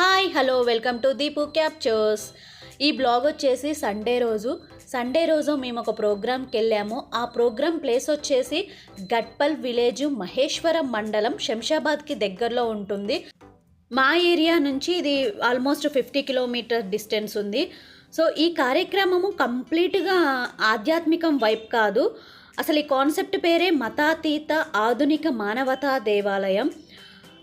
Hi hello welcome to Deepu captures. ఈ blog వచ్చేసి Sunday రోజు. సండే రోజు మేము ఒక ప్రోగ్రామ్కి వెళ్ళాము. ఆ ప్రోగ్రామ్ ప్లేస్ వచ్చేసి గట్పల్ విలేజ్ మహేశ్వరం మండలం శంషాబాద్కి దగ్గరలో ఉంటుంది. మా ఏరియా నుంచి ఇది ఆల్మోస్ట్ ఫిఫ్టీ కిలోమీటర్ డిస్టెన్స్ ఉంది. సో ఈ కార్యక్రమము కంప్లీట్గా ఆధ్యాత్మికం వైపు కాదు. అసలు ఈ కాన్సెప్ట్ పేరే మతాతీత ఆధునిక మానవతా దేవాలయం.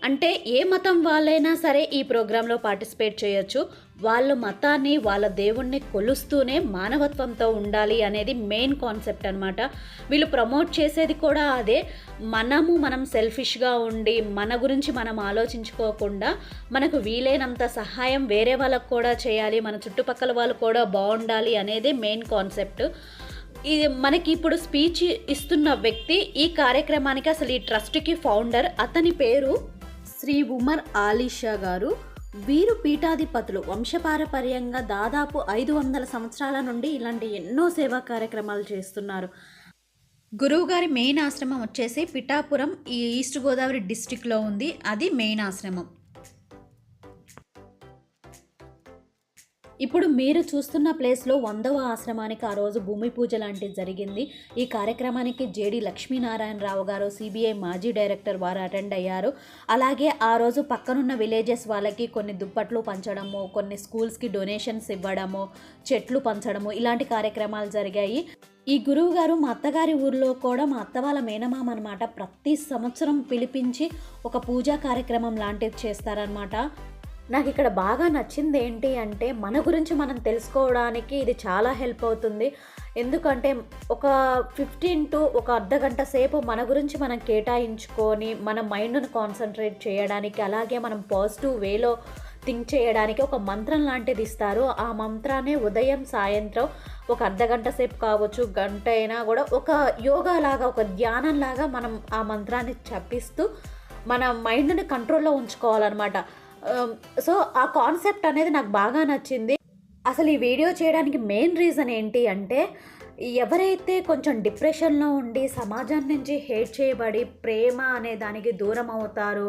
అంటే ఏ మతం వాళ్ళైనా సరే ఈ ప్రోగ్రాంలో పార్టిసిపేట్ చేయొచ్చు. వాళ్ళ మతాన్ని వాళ్ళ దేవుణ్ణి కొలుస్తూనే మానవత్వంతో ఉండాలి అనేది మెయిన్ కాన్సెప్ట్ అనమాట వీళ్ళు ప్రమోట్ చేసేది కూడా అదే. మనము మనం సెల్ఫిష్గా ఉండి మన గురించి మనం ఆలోచించుకోకుండా మనకు వీలైనంత సహాయం వేరే వాళ్ళకు కూడా చేయాలి మన చుట్టుపక్కల వాళ్ళు కూడా బాగుండాలి అనేది మెయిన్ కాన్సెప్ట్. ఇది మనకి ఇప్పుడు స్పీచ్ ఇస్తున్న వ్యక్తి ఈ కార్యక్రమానికి అసలు ఈ ట్రస్ట్కి ఫౌండర్. అతని పేరు శ్రీ ఉమర్ ఆలీషా గారు వీరు పీఠాధిపతులు. వంశపారపర్యంగా దాదాపు ఐదు వందల సంవత్సరాల నుండి ఇలాంటి ఎన్నో సేవా కార్యక్రమాలు చేస్తున్నారు. గురువుగారి మెయిన్ ఆశ్రమం వచ్చేసి పిఠాపురం ఈ ఈస్ట్ గోదావరి డిస్టిక్లో ఉంది. అది మెయిన్ ఆశ్రమం. ఇప్పుడు మీరు చూస్తున్న ప్లేస్లో వందవ ఆశ్రమానికి ఆ రోజు భూమి పూజ లాంటిది జరిగింది. ఈ కార్యక్రమానికి జేడి లక్ష్మీనారాయణరావు గారు సిబిఐ మాజీ డైరెక్టర్ వారు అటెండ్ అయ్యారు. అలాగే ఆ రోజు పక్కనున్న విలేజెస్ వాళ్ళకి కొన్ని దుప్పట్లు పంచడము కొన్ని స్కూల్స్కి డొనేషన్స్ ఇవ్వడము చెట్లు పంచడము ఇలాంటి కార్యక్రమాలు జరిగాయి. ఈ గురువు గారు మా అత్తగారి ఊర్లో కూడా మా అత్త వాళ్ళ మేనమామ అనమాట ప్రతి సంవత్సరం పిలిపించి ఒక పూజా కార్యక్రమం లాంటిది చేస్తారనమాట నాకు ఇక్కడ బాగా నచ్చింది ఏంటి అంటే మన గురించి మనం తెలుసుకోవడానికి ఇది చాలా హెల్ప్ అవుతుంది. ఎందుకంటే ఒక ఫిఫ్టీన్ టు ఒక అర్ధ గంట సేపు మన గురించి మనం కేటాయించుకొని మన మైండ్ను కాన్సన్ట్రేట్ చేయడానికి అలాగే మనం పాజిటివ్ వేలో థింక్ చేయడానికి ఒక మంత్రం లాంటిది ఇస్తారు. ఆ మంత్రాన్ని ఉదయం సాయంత్రం ఒక అర్ధ గంట సేపు కావచ్చు గంట అయినా కూడా ఒక యోగా లాగా ఒక ధ్యానం లాగా మనం ఆ మంత్రాన్ని చప్పిస్తూ మన మైండ్ని కంట్రోల్లో ఉంచుకోవాలన్నమాట. Um, సో ఆ కాన్సెప్ట్ అనేది నాకు బాగా నచ్చింది. అసలు ఈ వీడియో చేయడానికి మెయిన్ రీజన్ ఏంటి అంటే ఎవరైతే కొంచెం డిప్రెషన్లో ఉండి సమాజం నుంచి హేట్ చేయబడి ప్రేమ అనే దానికి దూరం అవుతారో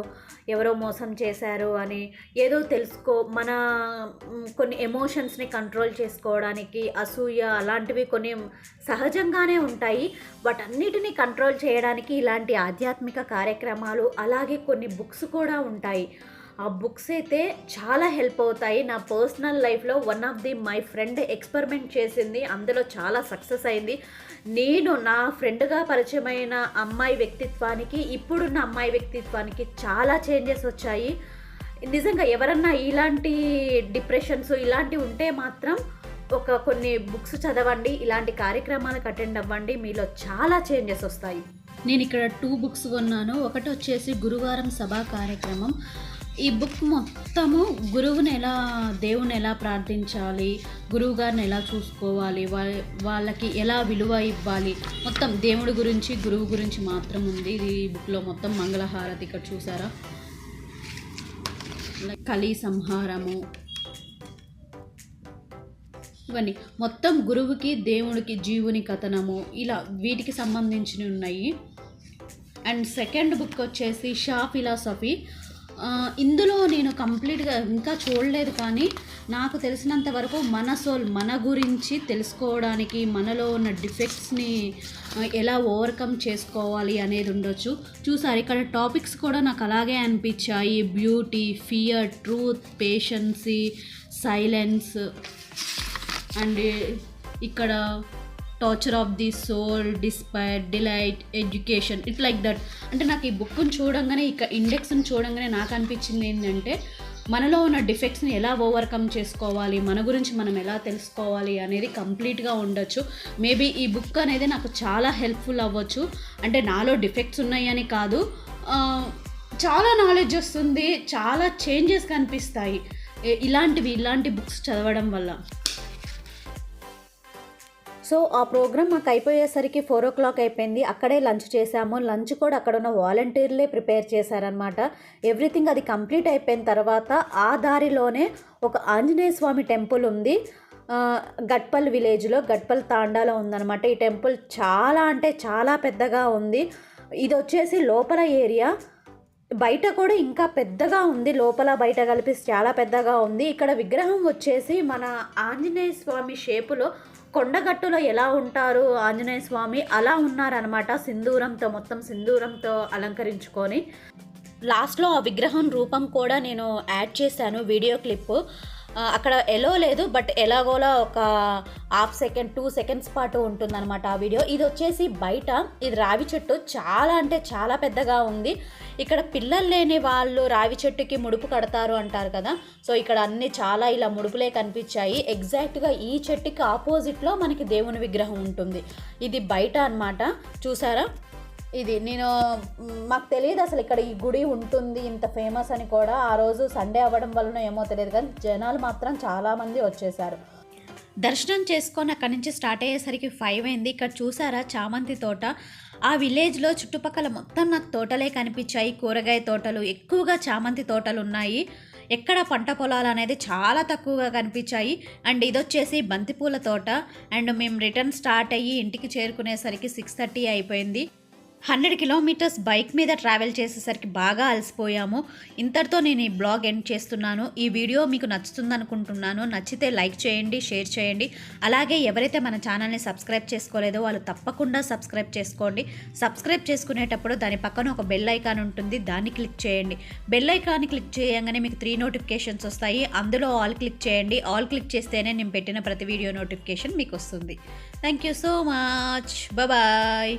ఎవరో మోసం చేశారు అని ఏదో తెలుసుకో మన కొన్ని ఎమోషన్స్ని కంట్రోల్ చేసుకోవడానికి అసూయ అలాంటివి కొన్ని సహజంగానే ఉంటాయి. వాటన్నిటిని కంట్రోల్ చేయడానికి ఇలాంటి ఆధ్యాత్మిక కార్యక్రమాలు అలాగే కొన్ని బుక్స్ కూడా ఉంటాయి. ఆ బుక్స్ అయితే చాలా హెల్ప్ అవుతాయి. నా పర్సనల్ లైఫ్లో one of the my friend experiment చేసింది. అందులో చాలా సక్సెస్ అయింది. నేను నా ఫ్రెండ్గా పరిచయమైన అమ్మాయి వ్యక్తిత్వానికి ఇప్పుడున్న అమ్మాయి వ్యక్తిత్వానికి చాలా చేంజెస్ వచ్చాయి. నిజంగా ఎవరన్నా ఇలాంటి డిప్రెషన్స్ ఇలాంటివి ఉంటే మాత్రం ఒక కొన్ని బుక్స్ చదవండి ఇలాంటి కార్యక్రమాలకు అటెండ్ అవ్వండి. మీలో చాలా చేంజెస్ వస్తాయి. నేను ఇక్కడ టూ బుక్స్ కొన్నాను. ఒకటి వచ్చేసి గురువారం సభా కార్యక్రమం. ఈ బుక్ మొత్తము గురువుని ఎలా దేవుని ఎలా ప్రార్థించాలి గురువు గారిని ఎలా చూసుకోవాలి వాళ్ళ వాళ్ళకి ఎలా విలువ ఇవ్వాలి మొత్తం దేవుడి గురించి గురువు గురించి మాత్రం ఉంది. ఇది ఈ బుక్లో మొత్తం మంగళహారతి ఇక్కడ చూసారా? కలి సంహారము. ఇవన్నీ. మొత్తం గురువుకి దేవుడికి జీవుని కథనము ఇలా వీటికి సంబంధించినవి ఉన్నాయి. అండ్ సెకండ్ బుక్ వచ్చేసి షా ఫిలాసఫీ. ఇందులో నేను కంప్లీట్గా ఇంకా చూడలేదు కానీ నాకు తెలిసినంత వరకు మన సోల్ మన గురించి తెలుసుకోవడానికి మనలో ఉన్న డిఫెక్ట్స్ని ఎలా ఓవర్కమ్ చేసుకోవాలి అనేది ఉండొచ్చు. చూసారు ఇక్కడ టాపిక్స్ కూడా నాకు అలాగే అనిపించాయి. Beauty fear truth patience silence and ఇక్కడ torture of the soul despair delight education it like that అంటే నాకు ఈ బుక్ని చూడంగానే ఇక ఇండెక్స్ని చూడంగానే నాకు అనిపించింది ఏంటంటే మనలో ఉన్న డిఫెక్ట్స్ని ఎలా ఓవర్కమ్ చేసుకోవాలి మన గురించి మనం ఎలా తెలుసుకోవాలి అనేది కంప్లీట్గా ఉండొచ్చు. మేబీ ఈ బుక్ అనేది నాకు చాలా హెల్ప్ఫుల్ అవ్వచ్చు. అంటే నాలో డిఫెక్ట్స్ ఉన్నాయని కాదు. చాలా నాలెడ్జ్ వస్తుంది. చాలా చేంజెస్ కనిపిస్తాయి. ఇలాంటివి ఇలాంటి బుక్స్ చదవడం వల్ల. సో ఆ ప్రోగ్రామ్ మాకు అయిపోయేసరికి ఫోర్ ఓ క్లాక్ అయిపోయింది. అక్కడే లంచ్ చేసాము లంచ్ కూడా అక్కడ ఉన్న వాలంటీర్లే ప్రిపేర్ చేశారనమాట ఎవ్రీథింగ్ అది కంప్లీట్ అయిపోయిన తర్వాత ఆ దారిలోనే ఒక ఆంజనేయ స్వామి టెంపుల్ ఉంది. గట్పల్ విలేజ్లో గట్పల్ తాండాలో ఉందన్నమాట. ఈ టెంపుల్ చాలా అంటే చాలా పెద్దగా ఉంది. ఇది వచ్చేసి లోపల ఏరియా. బయట కూడా ఇంకా పెద్దగా ఉంది. లోపల బయట కలిపి చాలా పెద్దగా ఉంది. ఇక్కడ విగ్రహం వచ్చేసి మన ఆంజనేయ స్వామి షేపులో కొండగట్టులో ఎలా ఉంటారు ఆంజనేయ స్వామి? అలా ఉన్నారనమాట సింధూరంతో మొత్తం సింధూరంతో అలంకరించుకొని. లాస్ట్లో ఆ విగ్రహం రూపం కూడా నేను యాడ్ చేశాను వీడియో క్లిప్. అక్కడ ఎలో లేదు బట్ ఎలాగోలా ఒక హాఫ్ సెకండ్ టూ సెకండ్స్ పాటు ఉంటుందన్నమాట ఆ వీడియో. ఇది వచ్చేసి బయట ఇది రావి చెట్టు చాలా అంటే చాలా పెద్దగా ఉంది. ఇక్కడ పిల్లలు లేని వాళ్ళు రావి చెట్టుకి ముడుపు కడతారు అంటారు కదా. సో ఇక్కడ అన్ని చాలా ఇలా ముడుపులే కనిపించాయి. ఎగ్జాక్ట్గా ఈ చెట్టుకి ఆపోజిట్లో మనకి దేవుని విగ్రహం ఉంటుంది. ఇది బయట అనమాట చూసారా? ఇది నేను మాకు తెలియదు అసలు ఇక్కడ ఈ గుడి ఉంటుంది ఇంత ఫేమస్ అని కూడా. ఆ రోజు సండే అవ్వడం వలన ఏమో తెలియదు కానీ జనాలు మాత్రం చాలామంది వచ్చేసారు. దర్శనం చేసుకొని అక్కడి నుంచి స్టార్ట్ అయ్యేసరికి ఫైవ్ అయింది. ఇక్కడ చూసారా చామంతి తోట? ఆ విలేజ్లో చుట్టుపక్కల మొత్తం నాకు తోటలే కనిపించాయి. కూరగాయ తోటలు ఎక్కువగా చామంతి తోటలు ఉన్నాయి. ఎక్కడ పంట పొలాలు అనేది చాలా తక్కువగా కనిపించాయి. అండ్ ఇది వచ్చేసి బంతిపూల తోట. అండ్ మేము రిటర్న్ స్టార్ట్ అయ్యి ఇంటికి చేరుకునేసరికి సిక్స్ థర్టీ అయిపోయింది. హండ్రెడ్ కిలోమీటర్స్ బైక్ మీద ట్రావెల్ చేసేసరికి బాగా అలసిపోయాము. ఇంతటితో నేను ఈ బ్లాగ్ ఎండ్ చేస్తున్నాను. ఈ వీడియో మీకు నచ్చుతుంది అనుకుంటున్నాను నచ్చితే లైక్ చేయండి షేర్ చేయండి. అలాగే ఎవరైతే మన ఛానల్ని సబ్స్క్రైబ్ చేసుకోలేదో వాళ్ళు తప్పకుండా సబ్స్క్రైబ్ చేసుకోండి. సబ్స్క్రైబ్ చేసుకునేటప్పుడు దాని పక్కన ఒక బెల్ ఐకాన్ ఉంటుంది. దాన్ని క్లిక్ చేయండి. బెల్ ఐకాన్ క్లిక్ చేయగానే మీకు త్రీ నోటిఫికేషన్స్ వస్తాయి. అందులో ఆల్ క్లిక్ చేయండి. ఆల్ క్లిక్ చేస్తేనే నేను పెట్టిన ప్రతి వీడియో నోటిఫికేషన్ మీకు వస్తుంది. Thank you so much. Bye.